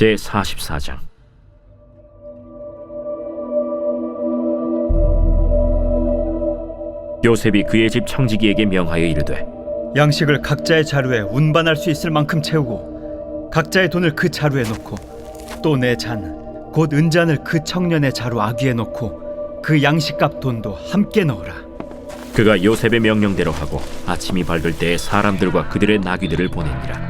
제 44장. 요셉이 그의 집 청지기에게 명하여 이르되 양식을 각자의 자루에 운반할 수 있을 만큼 채우고 각자의 돈을 그 자루에 놓고 또 내 잔 곧 은잔을 그 청년의 자루 아귀에 놓고 그 양식값 돈도 함께 넣어라. 그가 요셉의 명령대로 하고 아침이 밝을 때에 사람들과 그들의 나귀들을 보내니라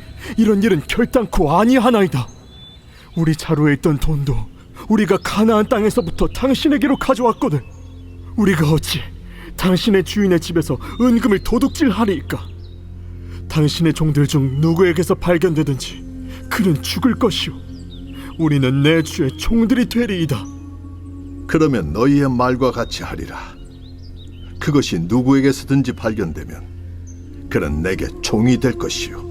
이런 일은 결단코 아니하나이다. 우리 자루에 있던 돈도 우리가 가나안 땅에서부터 당신에게로 가져왔거든. 우리가 어찌 당신의 주인의 집에서 은금을 도둑질하리이까? 당신의 종들 중 누구에게서 발견되든지 그는 죽을 것이오. 우리는 내 주의 종들이 되리이다. 그러면 너희의 말과 같이 하리라. 그것이 누구에게서든지 발견되면 그는 내게 종이 될 것이요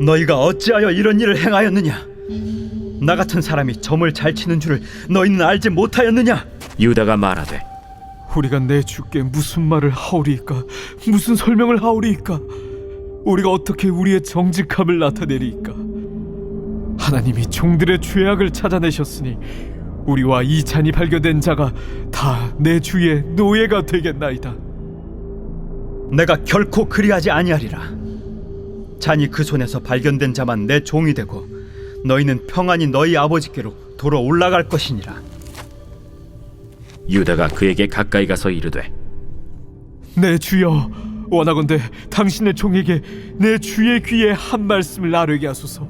너희가 어찌하여 이런 일을 행하였느냐? 나 같은 사람이 점을 잘 치는 줄을 너희는 알지 못하였느냐? 유다가 말하되 우리가 내 주께 무슨 말을 하오리이까? 무슨 설명을 하오리이까? 우리가 어떻게 우리의 정직함을 나타내리이까? 하나님이 종들의 죄악을 찾아내셨으니 우리와 이 잔이 발견된 자가 다 내 주의 노예가 되겠나이다. 내가 결코 그리하지 아니하리라. 잔이 그 손에서 발견된 자만 내 종이 되고 너희는 평안히 너희 아버지께로 돌아 올라갈 것이니라. 유다가 그에게 가까이 가서 이르되 내 주여 원하건대 당신의 종에게 내 주의 귀에 한 말씀을 나르게 하소서.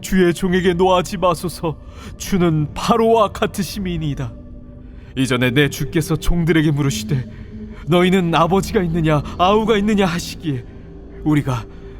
주의 종에게 노하지 마소서. 주는 바로와 같으심이니이다. 이전에 내 주께서 종들에게 물으시되 너희는 아버지가 있느냐 아우가 있느냐 하시기에 우리가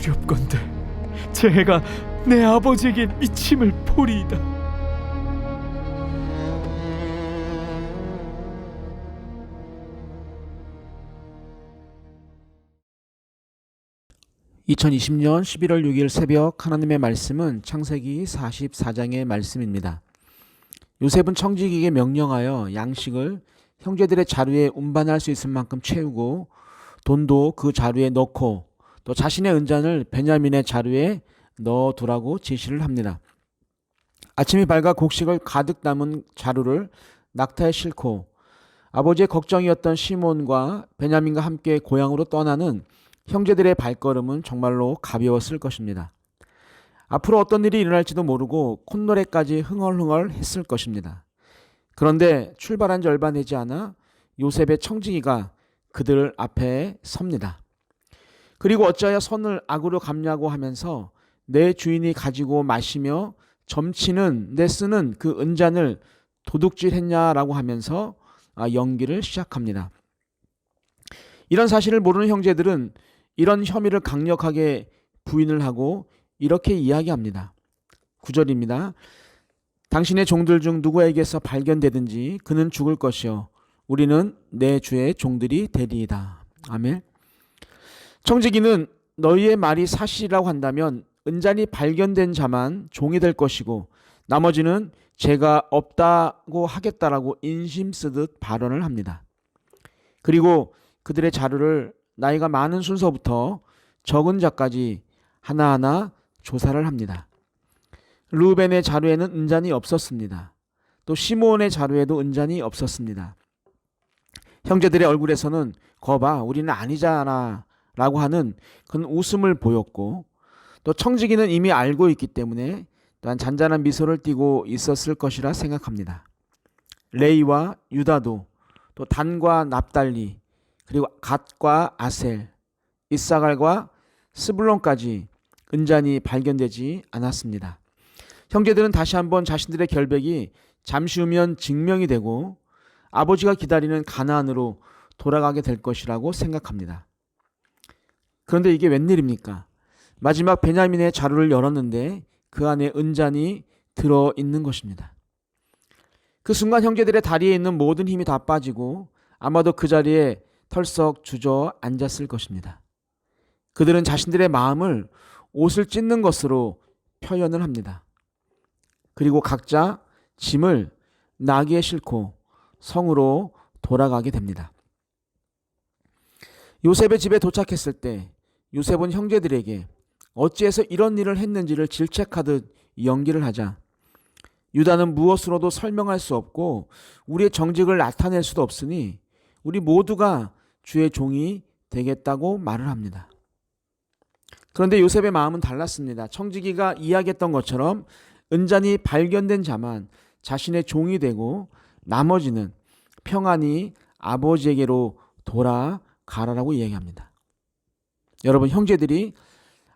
두렵건대 제 해가 내 아버지에게 미침을 보리이다. (2020년 11월 6일) 새벽 하나님의 말씀은 창세기 (44장의) 말씀입니다 요셉은 청지기에게 명령하여 양식을 형제들의 자루에 운반할 수 있을 만큼 채우고 돈도 그 자루에 넣고 또 자신의 은잔을 베냐민의 자루에 넣어두라고 지시를 합니다. 아침이 밝아 곡식을 가득 담은 자루를 낙타에 싣고 아버지의 걱정이었던 시몬과 베냐민과 함께 고향으로 떠나는 형제들의 발걸음은 정말로 가벼웠을 것입니다. 앞으로 어떤 일이 일어날지도 모르고 콧노래까지 흥얼흥얼 했을 것입니다. 그런데 출발한 지 얼마 되지 않아 요셉의 청지기가 그들 앞에 섭니다. 그리고 어찌하여 손을 악으로 갚냐고 하면서 내 주인이 가지고 마시며 점치는 내 쓰는 그 은잔을 도둑질했냐라고 하면서 아, 연기를 시작합니다. 이런 사실을 모르는 형제들은 이런 혐의를 강력하게 부인을 하고 이렇게 이야기합니다. 9절입니다. 당신의 종들 중 누구에게서 발견되든지 그는 죽을 것이요 우리는 내 주의 종들이 되리이다. 아멘. 청지기는 너희의 말이 사실이라고 한다면 은잔이 발견된 자만 종이 될 것이고 나머지는 죄가 없다고 하겠다라고 인심 쓰듯 발언을 합니다. 그리고 그들의 자료를 나이가 많은 순서부터 적은 자까지 하나하나 조사를 합니다. 루벤의 자루에는 은잔이 없었습니다. 또 시몬의 자루에도 은잔이 없었습니다. 형제들의 얼굴에서는 거봐 우리는 아니잖아 라고 하는 그런 웃음을 보였고 또 청지기는 이미 알고 있기 때문에 또한 잔잔한 미소를 띠고 있었을 것이라 생각합니다. 레이와 유다도 또 단과 납달리 그리고 갓과 아셀 이사갈과 스불론까지 은잔이 발견되지 않았습니다. 형제들은 다시 한번 자신들의 결백이 잠시 후면 증명이 되고 아버지가 기다리는 가나안으로 돌아가게 될 것이라고 생각합니다. 그런데 이게 웬일입니까? 마지막 베냐민의 자루를 열었는데 그 안에 은잔이 들어 있는 것입니다. 그 순간 형제들의 다리에 있는 모든 힘이 다 빠지고 아마도 그 자리에 털썩 주저 앉았을 것입니다. 그들은 자신들의 마음을 옷을 찢는 것으로 표현을 합니다. 그리고 각자 짐을 나귀에 싣고 성으로 돌아가게 됩니다. 요셉의 집에 도착했을 때 요셉은 형제들에게 어찌해서 이런 일을 했는지를 질책하듯 연기를 하자 유다는 무엇으로도 설명할 수 없고 우리의 정직을 나타낼 수도 없으니 우리 모두가 주의 종이 되겠다고 말을 합니다. 그런데 요셉의 마음은 달랐습니다. 청지기가 이야기했던 것처럼 은잔이 발견된 자만 자신의 종이 되고 나머지는 평안히 아버지에게로 돌아가라라고 이야기합니다. 여러분 형제들이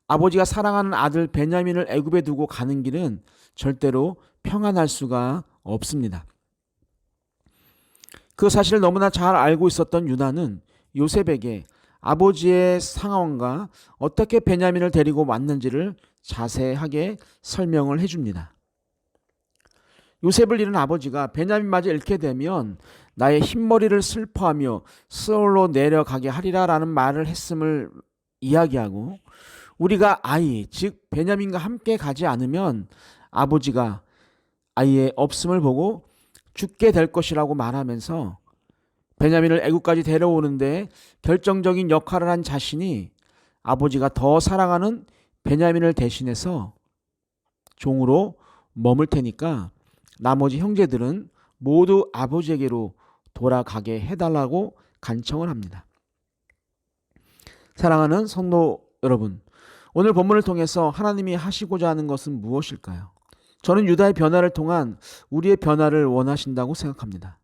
아버지가 사랑하는 아들 베냐민을 애굽에 두고 가는 길은 절대로 평안할 수가 없습니다. 그 사실을 너무나 잘 알고 있었던 유다는 요셉에게 아버지의 상황과 어떻게 베냐민을 데리고 왔는지를 자세하게 설명을 해줍니다. 요셉을 잃은 아버지가 베냐민마저 잃게 되면 나의 흰머리를 슬퍼하며 스올로 내려가게 하리라라는 말을 했음을 이야기하고 우리가 아이 즉 베냐민과 함께 가지 않으면 아버지가 아이의 없음을 보고 죽게 될 것이라고 말하면서 베냐민을 애국까지 데려오는데 결정적인 역할을 한 자신이 아버지가 더 사랑하는 베냐민을 대신해서 종으로 머물 테니까 나머지 형제들은 모두 아버지에게로 돌아가게 해달라고 간청을 합니다. 사랑하는 성도 여러분, 오늘 본문을 통해서 하나님이 하시고자 하는 것은 무엇일까요? 저는 유다의 변화를 통한 우리의 변화를 원하신다고 생각합니다.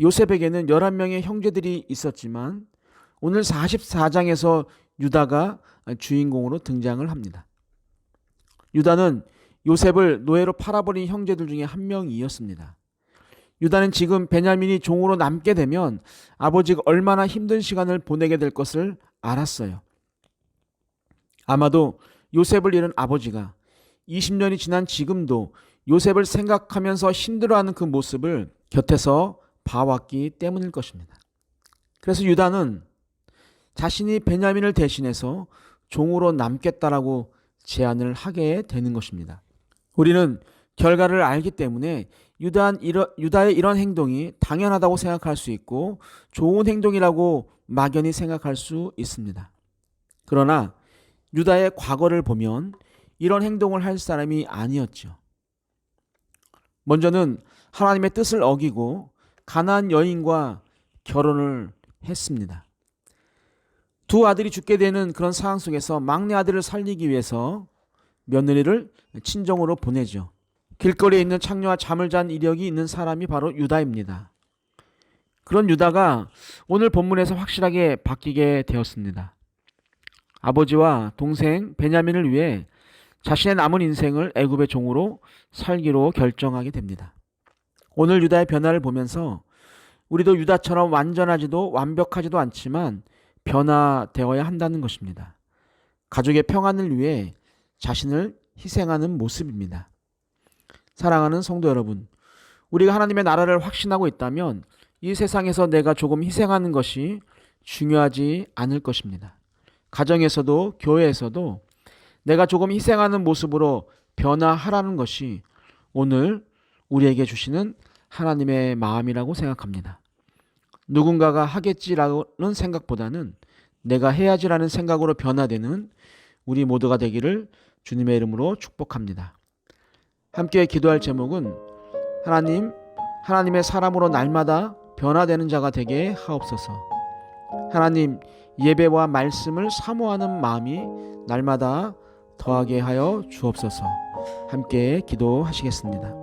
요셉에게는 11명의 형제들이 있었지만 오늘 44장에서 유다가 주인공으로 등장을 합니다. 유다는 요셉을 노예로 팔아버린 형제들 중에 한 명이었습니다. 유다는 지금 베냐민이 종으로 남게 되면 아버지가 얼마나 힘든 시간을 보내게 될 것을 알았어요. 아마도 요셉을 잃은 아버지가 20년이 지난 지금도 요셉을 생각하면서 힘들어하는 그 모습을 곁에서 봐왔기 때문일 것입니다. 그래서 유다는 자신이 베냐민을 대신해서 종으로 남겠다라고 제안을 하게 되는 것입니다. 우리는 결과를 알기 때문에 유다, 유다의 이런 행동이 당연하다고 생각할 수 있고 좋은 행동이라고 막연히 생각할 수 있습니다. 그러나 유다의 과거를 보면 이런 행동을 할 사람이 아니었죠. 먼저는 하나님의 뜻을 어기고 가나안 여인과 결혼을 했습니다. 두 아들이 죽게 되는 그런 상황 속에서 막내 아들을 살리기 위해서 며느리를 친정으로 보내죠. 길거리에 있는 창녀와 잠을 잔 이력이 있는 사람이 바로 유다입니다. 그런 유다가 오늘 본문에서 확실하게 바뀌게 되었습니다. 아버지와 동생 베냐민을 위해 자신의 남은 인생을 애굽의 종으로 살기로 결정하게 됩니다. 오늘 유다의 변화를 보면서 우리도 유다처럼 완전하지도 완벽하지도 않지만 변화되어야 한다는 것입니다. 가족의 평안을 위해 자신을 희생하는 모습입니다. 사랑하는 성도 여러분, 우리가 하나님의 나라를 확신하고 있다면 이 세상에서 내가 조금 희생하는 것이 중요하지 않을 것입니다. 가정에서도 교회에서도 내가 조금 희생하는 모습으로 변화하라는 것이 오늘 우리에게 주시는 하나님의 마음이라고 생각합니다. 누군가가 하겠지라는 생각보다는 내가 해야지라는 생각으로 변화되는 우리 모두가 되기를 주님의 이름으로 축복합니다. 함께 기도할 제목은 하나님, 하나님의 사람으로 날마다 변화되는 자가 되게 하옵소서. 하나님, 예배와 말씀을 사모하는 마음이 날마다 더하게 하여 주옵소서. 함께 기도하시겠습니다.